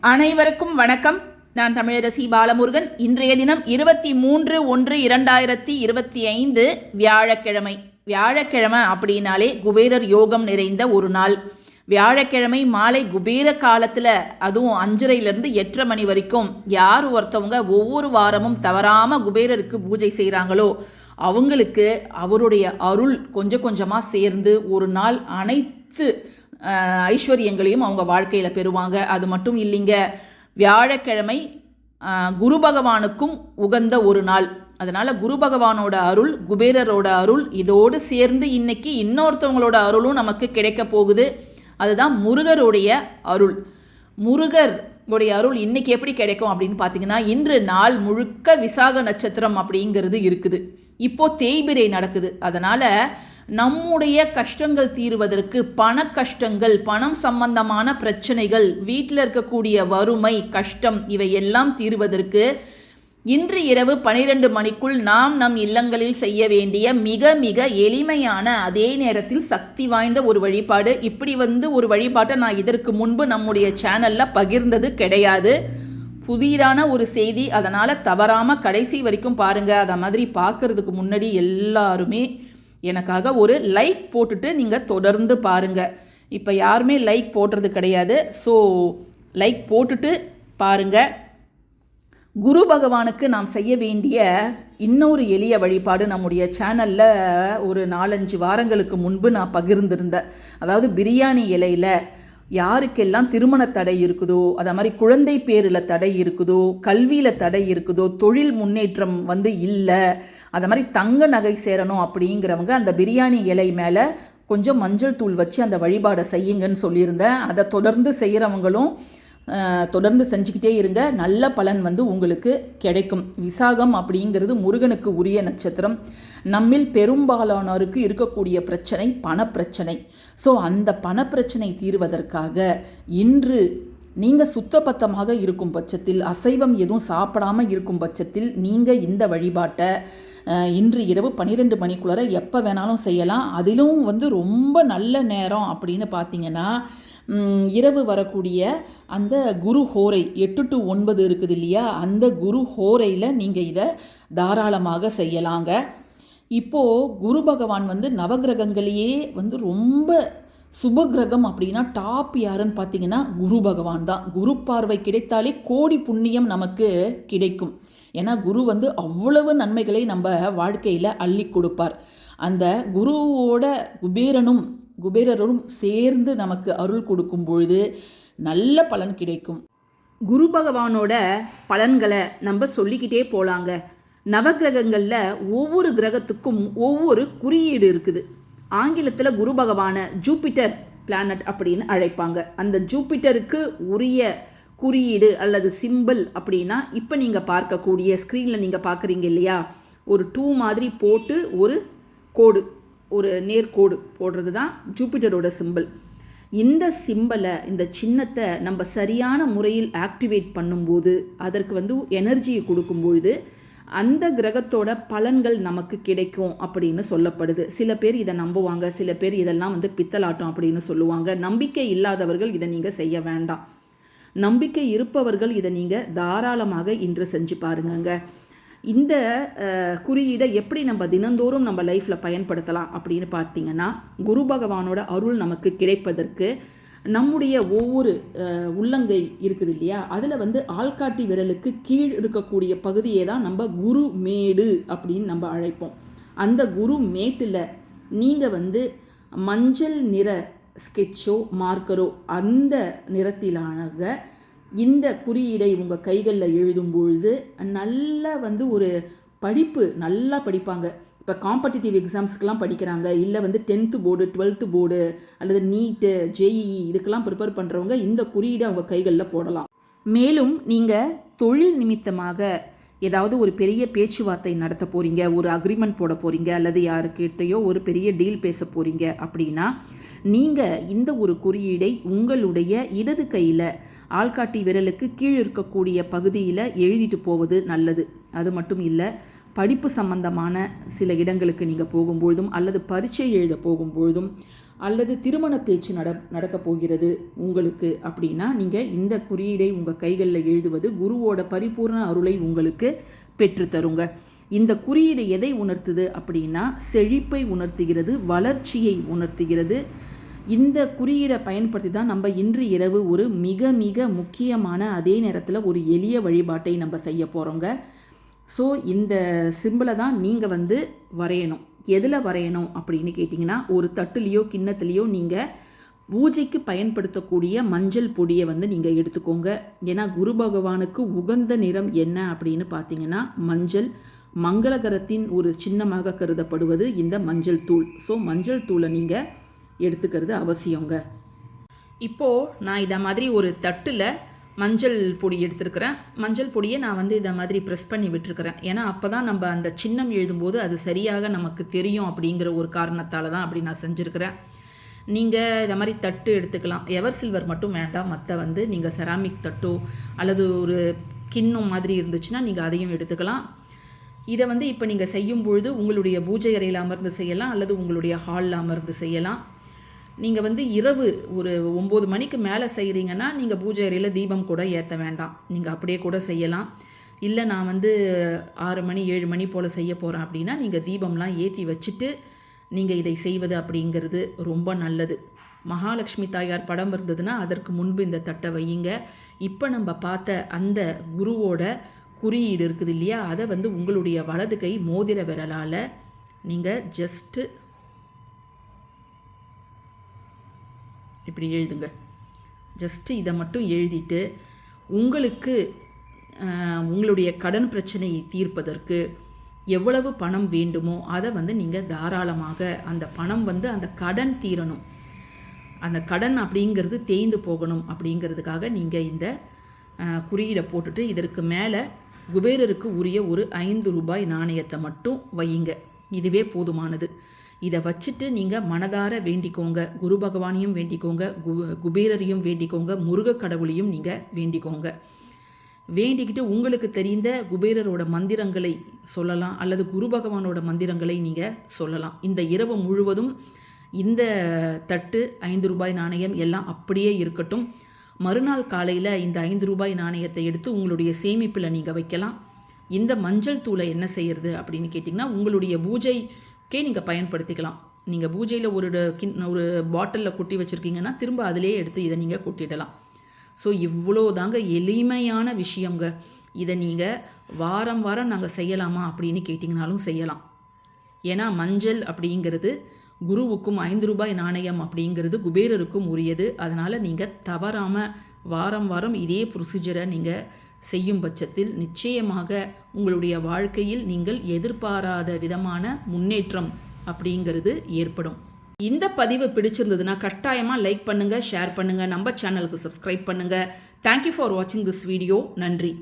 அனைவருக்கும் வணக்கம். நான் தமிழரசி பாலமுருகன். இன்றைய தினம் இருபத்தி மூன்று ஒன்று இரண்டாயிரத்தி இருபத்தி ஐந்து வியாழக்கிழமை. வியாழக்கிழமை அப்படின்னாலே குபேரர் யோகம் நிறைந்த ஒரு நாள். வியாழக்கிழமை மாலை குபேர காலத்தில் அதுவும் அஞ்சுரையிலேருந்து எட்டரை மணி வரைக்கும் யார் ஒருத்தவங்க ஒவ்வொரு வாரமும் தவறாமல் குபேரருக்கு பூஜை செய்கிறாங்களோ அவங்களுக்கு அவருடைய அருள் கொஞ்சம் கொஞ்சமாக சேர்ந்து ஒரு நாள் அனைத்து ஐஸ்வர்யங்களையும் அவங்க வாழ்க்கையில் பெறுவாங்க. அது மட்டும் இல்லைங்க வியாழக்கிழமை குரு பகவானுக்கும் உகந்த ஒரு நாள். அதனால் குரு பகவானோட அருள் குபேரரோட அருள் இதோடு சேர்ந்து இன்னைக்கு இன்னொருத்தவங்களோட அருளும் நமக்கு கிடைக்க போகுது. அதுதான் முருகருடைய அருள். முருகர் உடைய அருள் இன்னைக்கு எப்படி கிடைக்கும் அப்படின்னு பார்த்தீங்கன்னா இன்று நாள் முழுக்க விசாக நட்சத்திரம் அப்படிங்கிறது இருக்குது. இப்போ தேய்பிரை நடக்குது. அதனால் நம்முடைய கஷ்டங்கள் தீருவதற்கு பண கஷ்டங்கள் பணம் சம்பந்தமான பிரச்சனைகள் வீட்டில் இருக்கக்கூடிய வறுமை கஷ்டம் இவை எல்லாம் தீருவதற்கு இன்று இரவு பனிரெண்டு மணிக்குள் நாம் நம் இல்லங்களில் செய்ய வேண்டிய மிக மிக எளிமையான அதே நேரத்தில் சக்தி வாய்ந்த ஒரு வழிபாடு. இப்படி வந்து ஒரு வழிபாட்டை நான் இதற்கு முன்பு நம்முடைய சேனலில் பகிர்ந்தது கிடையாது. புதிதான ஒரு செய்தி அதனால் தவறாமல் கடைசி வரைக்கும் பாருங்கள் அதை மாதிரி பார்க்கறதுக்கு முன்னாடி எல்லாருமே எனக்காக ஒரு லைக் போட்டுட்டு நீங்கள் தொடர்ந்து பாருங்கள் இப்போ யாருமே லைக் போடுறது கிடையாது. ஸோ லைக் போட்டுட்டு பாருங்கள் குரு பகவானுக்கு நாம் செய்ய வேண்டிய இன்னொரு எளிய வழிபாடு நம்முடைய சேனலில் ஒரு நாலஞ்சு வாரங்களுக்கு முன்பு நான் பகிர்ந்திருந்தேன். அதாவது பிரியாணி இலையில் யாருக்கெல்லாம் திருமண தடை இருக்குதோ அதை மாதிரி குழந்தை பேரில் தடை இருக்குதோ கல்வியில் தடை இருக்குதோ தொழில் முன்னேற்றம் வந்து இல்லை அதை மாதிரி தங்க நகை சேரணும் அப்படிங்கிறவங்க அந்த பிரியாணி இலை மேலே கொஞ்சம் மஞ்சள் தூள் வச்சு அந்த வழிபாடை செய்யுங்கன்னு சொல்லியிருந்தேன். அதை தொடர்ந்து செய்கிறவங்களும் தொடர்ந்து செஞ்சுக்கிட்டே இருங்க. நல்ல பலன் வந்து உங்களுக்கு கிடைக்கும். விசாகம் அப்படிங்கிறது முருகனுக்கு உரிய நட்சத்திரம். நம்மில் பெரும்பாலானோருக்கு இருக்கக்கூடிய பிரச்சனை பணப்பிரச்சனை. ஸோ அந்த பணப்பிரச்சனை தீர்வதற்காக இன்று நீங்கள் சுத்தபத்தமாக இருக்கும் பட்சத்தில் அசைவம் எதுவும் சாப்பிடாம இருக்கும் பட்சத்தில் நீங்கள் இந்த வழிபாட்டை இன்று இரவு பன்னிரெண்டு மணிக்குள்ளார எப்போ வேணாலும் செய்யலாம். அதிலும் வந்து ரொம்ப நல்ல நேரம் அப்படின்னு பார்த்தீங்கன்னா இரவு வரக்கூடிய அந்த குரு ஹோரை எட்டு டு ஒன்பது இருக்குது இல்லையா? அந்த குரு ஹோரையில் நீங்கள் இதை தாராளமாக செய்யலாங்க. இப்போது குரு பகவான் வந்து நவகிரகங்களையே வந்து ரொம்ப சுபகிரகம் அப்படின்னா டாப் யாருன்னு பார்த்தீங்கன்னா குரு பகவான் தான். குரு பார்வை கிடைத்தாலே கோடி புண்ணியம் நமக்கு கிடைக்கும். ஏன்னா குரு வந்து அவ்வளவு நன்மைகளை நம்ம வாழ்க்கையில் அள்ளி கொடுப்பார். அந்த குருவோட குபேரனும் குபேரரும் சேர்ந்து நமக்கு அருள் கொடுக்கும் பொழுது நல்ல பலன் கிடைக்கும். குரு பகவானோட பலன்களை நம்ம சொல்லிக்கிட்டே போலாங்க. நவகிரகங்களில் ஒவ்வொரு கிரகத்துக்கும் ஒவ்வொரு குறியீடு இருக்குது. ஆங்கிலத்தில் குரு பகவானை ஜூபிட்டர் பிளானட் அப்படின்னு அழைப்பாங்க. அந்த ஜூபிட்டருக்கு உரிய குறியீடு அல்லது சிம்பிள் அப்படின்னா இப்போ நீங்கள் பார்க்கக்கூடிய ஸ்க்ரீனில் நீங்கள் பார்க்குறீங்க இல்லையா? ஒரு டூ மாதிரி போட்டு ஒரு கோடு ஒரு நேர்கோடு போடுறது தான் ஜூபிட்டரோட சிம்பிள் இந்த சிம்பலை இந்த சின்னத்தை நம்ம சரியான முறையில் ஆக்டிவேட் பண்ணும்போது அதற்கு வந்து எனர்ஜியை கொடுக்கும்பொழுது அந்த கிரகத்தோட பலன்கள் நமக்கு கிடைக்கும் அப்படின்னு சொல்லப்படுது. சில பேர் இதை நம்புவாங்க சில பேர் இதெல்லாம் வந்து பித்தலாட்டம் அப்படின்னு சொல்லுவாங்க. நம்பிக்கை இல்லாதவர்கள் இதை நீங்கள் செய்ய வேண்டாம். நம்பிக்கை இருப்பவர்கள் இதை நீங்கள் தாராளமாக இன்று செஞ்சு பாருங்கங்க. இந்த குறியீடை எப்படி நம்ம தினந்தோறும் நம்ம லைஃப்பில் பயன்படுத்தலாம் அப்படின்னு பார்த்தீங்கன்னா குரு பகவானோட அருள் நமக்கு கிடைப்பதற்கு நம்முடைய ஒவ்வொரு உள்ளங்கை இருக்குது இல்லையா? அதில் வந்து ஆள்காட்டி விரலுக்கு கீழ் இருக்கக்கூடிய பகுதியை தான் நம்ம குரு மேடு அப்படின்னு நம்ம அழைப்போம். அந்த குரு மேட்டில் நீங்கள் வந்து மஞ்சள் நிற ஸ்கெட்சோ மார்க்கரோ அந்த நிறத்திலான இந்த குறியீடை உங்கள் கைகளில் எழுதும் பொழுது நல்லா வந்து ஒரு படிப்பு நல்லா படிப்பாங்க. இப்போ காம்படிட்டிவ் எக்ஸாம்ஸ்க்கெலாம் படிக்கிறாங்க. இல்லை வந்து டென்த்து போர்டு டுவெல்த்து போர்டு அல்லது நீட்டு ஜேஇஇ இதுக்கெல்லாம் ப்ரிப்பேர் பண்ணுறவங்க இந்த குறியீடை அவங்க கைகளில் போடலாம். மேலும் நீங்கள் தொழில் நிமித்தமாக ஏதாவது ஒரு பெரிய பேச்சுவார்த்தை நடத்த போகிறீங்க ஒரு அக்ரிமெண்ட் போட போகிறீங்க அல்லது யாருக்கிட்டேயோ ஒரு பெரிய டீல் பேச போகிறீங்க அப்படின்னா நீங்கள் இந்த ஒரு குறியீடை உங்களுடைய இடது கையில் ஆள்காட்டி விரலுக்கு கீழ் இருக்கக்கூடிய பகுதியில் எழுதிட்டு போவது நல்லது. அது மட்டும் இல்லை படிப்பு சம்பந்தமான சில இடங்களுக்கு நீங்கள் போகும்பொழுதும் அல்லது பரீட்சை எழுத போகும்பொழுதும் அல்லது திருமண பேச்சு நட நடக்கப் போகிறது உங்களுக்கு அப்படின்னா நீங்கள் இந்த குறியீடை உங்கள் கைகளில் எழுதுவது குருவோட பரிபூர்ண அருளை உங்களுக்கு பெற்றுத்தருங்க. இந்த குறியீடு எதை உணர்த்துது அப்படின்னா செழிப்பை உணர்த்துகிறது வளர்ச்சியை உணர்த்துகிறது. இந்த குறியீடை பயன்படுத்தி தான் நம்ம இன்று இரவு ஒரு மிக மிக முக்கியமான அதே நேரத்தில் ஒரு எளிய வழிபாட்டை நம்ம செய்ய போகிறோங்க ஸோ இந்த சிம்பிளை தான் நீங்கள் வந்து வரையணும். எதில் வரையணும் அப்படின்னு கேட்டிங்கன்னா ஒரு தட்டுலேயோ கிண்ணத்துலேயோ நீங்கள் பூஜைக்கு பயன்படுத்தக்கூடிய மஞ்சள் பொடியை வந்து நீங்கள் எடுத்துக்கோங்க. ஏன்னா குரு பகவானுக்கு உகந்த நிறம் என்ன அப்படின்னு பார்த்தீங்கன்னா மஞ்சள். மங்களகரத்தின் ஒரு சின்னமாக கருதப்படுவது இந்த மஞ்சள் தூள். ஸோ மஞ்சள் தூளை நீங்கள் எடுத்துக்கிறது அவசியங்க. இப்போது நான் இதை மாதிரி ஒரு தட்டில் மஞ்சள் பொடி எடுத்துருக்கிறேன். மஞ்சள் பொடியை நான் வந்து இதை மாதிரி ப்ரெஸ் பண்ணி விட்டுருக்கிறேன். ஏன்னா அப்போ தான் நம்ம அந்த சின்னம் எழுதும்போது அது சரியாக நமக்கு தெரியும் அப்படிங்கிற ஒரு காரணத்தால் தான் அப்படி நான் செஞ்சுருக்கிறேன். நீங்கள் இதை மாதிரி தட்டு எடுத்துக்கலாம். எவர் சில்வர் மட்டும் வேண்டாம். மற்ற வந்து நீங்கள் செராமிக் தட்டோ அல்லது ஒரு கிண்ணம் மாதிரி இருந்துச்சுன்னா நீங்கள் அதையும் எடுத்துக்கலாம். இதை வந்து இப்போ நீங்கள் செய்யும் பொழுது உங்களுடைய பூஜை அறையில் அமர்ந்து செய்யலாம் அல்லது உங்களுடைய ஹாலில் அமர்ந்து செய்யலாம். நீங்கள் வந்து இரவு ஒரு ஒம்பது மணிக்கு மேலே செய்கிறீங்கன்னா நீங்கள் பூஜை அறையில் தீபம் கூட ஏற்ற வேண்டாம். நீங்கள் அப்படியே கூட செய்யலாம். இல்லை நான் வந்து ஆறு மணி ஏழு மணி போல் செய்ய போகிறேன் அப்படின்னா நீங்கள் தீபம்லாம் ஏற்றி வச்சுட்டு நீங்கள் இதை செய்வது அப்படிங்கிறது ரொம்ப நல்லது. மகாலட்சுமி தாயார் படம் இருந்ததுன்னா அதற்கு முன்பு இந்த தட்டை வையுங்க. இப்போ நம்ம பார்த்த அந்த குருவோட குறியீடு இருக்குது இல்லையா? அதை வந்து உங்களுடைய வலது கை மோதிர விரலால் நீங்கள் ஜஸ்ட்டு இப்படி எழுதுங்க. ஜஸ்ட்டு இதை மட்டும் எழுதிட்டு உங்களுக்கு உங்களுடைய கடன் பிரச்சனையை தீர்ப்பதற்கு எவ்வளவு பணம் வேண்டுமோ அதை வந்து நீங்கள் தாராளமாக அந்த பணம் வந்து அந்த கடன் தீரணும். அந்த கடன் அப்படிங்கிறது தேய்ந்து போகணும் அப்படிங்கிறதுக்காக நீங்கள் இந்த குறியீடை போட்டுட்டு இதற்கு மேலே குபேரருக்கு உரிய ஒரு ஐந்து ரூபாய் நாணயத்தை மட்டும் வையுங்க. இதுவே போதுமானது. இதை வச்சுட்டு நீங்கள் மனதார வேண்டிக்கோங்க. குரு பகவானையும் வேண்டிக்கோங்க. கு குபேரரையும் வேண்டிக்கோங்க. முருகக் கடவுளையும் நீங்கள் வேண்டிக்கோங்க. வேண்டிக்கிட்டு உங்களுக்கு தெரிந்த குபேரரோட மந்திரங்களை சொல்லலாம் அல்லது குரு பகவானோட மந்திரங்களை நீங்கள் சொல்லலாம். இந்த இரவு முழுவதும் இந்த தட்டு ஐந்து ரூபாய் நாணயம் எல்லாம் அப்படியே இருக்கட்டும். மறுநாள் காலையில் இந்த ஐந்து ரூபாய் நாணயத்தை எடுத்து உங்களுடைய சேமிப்பில் நீங்கள் வைக்கலாம். இந்த மஞ்சள் தூளை என்ன செய்யறது அப்படின்னு கேட்டிங்கன்னா உங்களுடைய பூஜைக்கே நீங்கள் பயன்படுத்திக்கலாம். நீங்கள் பூஜையில் ஒரு ட- கிண் ஒரு பாட்டிலில் கொட்டி வச்சுருக்கீங்கன்னா திரும்ப அதிலே எடுத்து இதை நீங்கள் கொட்டிடலாம். ஸோ இவ்வளோ தாங்க எளிமையான விஷயங்க இதை நீங்கள் வாரம் வாரம் நாங்கள் செய்யலாமா அப்படின்னு கேட்டிங்கனாலும் செய்யலாம். ஏன்னா மஞ்சள் அப்படிங்கிறது குருவுக்கும் ஐந்து ரூபாய் நாணயம் அப்படிங்கிறது குபேரருக்கும் உரியது. அதனால் நீங்கள் தவறாமல் வாரம் வாரம் இதே ப்ரொசீஜரை நீங்கள் செய்யும் பட்சத்தில் நிச்சயமாக உங்களுடைய வாழ்க்கையில் நீங்கள் எதிர்பாராத விதமான முன்னேற்றம் அப்படிங்கிறது ஏற்படும். இந்த பதிவு பிடிச்சிருந்ததுன்னா கட்டாயமாக லைக் பண்ணுங்கள் ஷேர் பண்ணுங்கள் நம்ம சேனலுக்கு சப்ஸ்கிரைப் பண்ணுங்கள் தேங்க்யூ ஃபார் வாட்சிங் திஸ் வீடியோ நன்றி.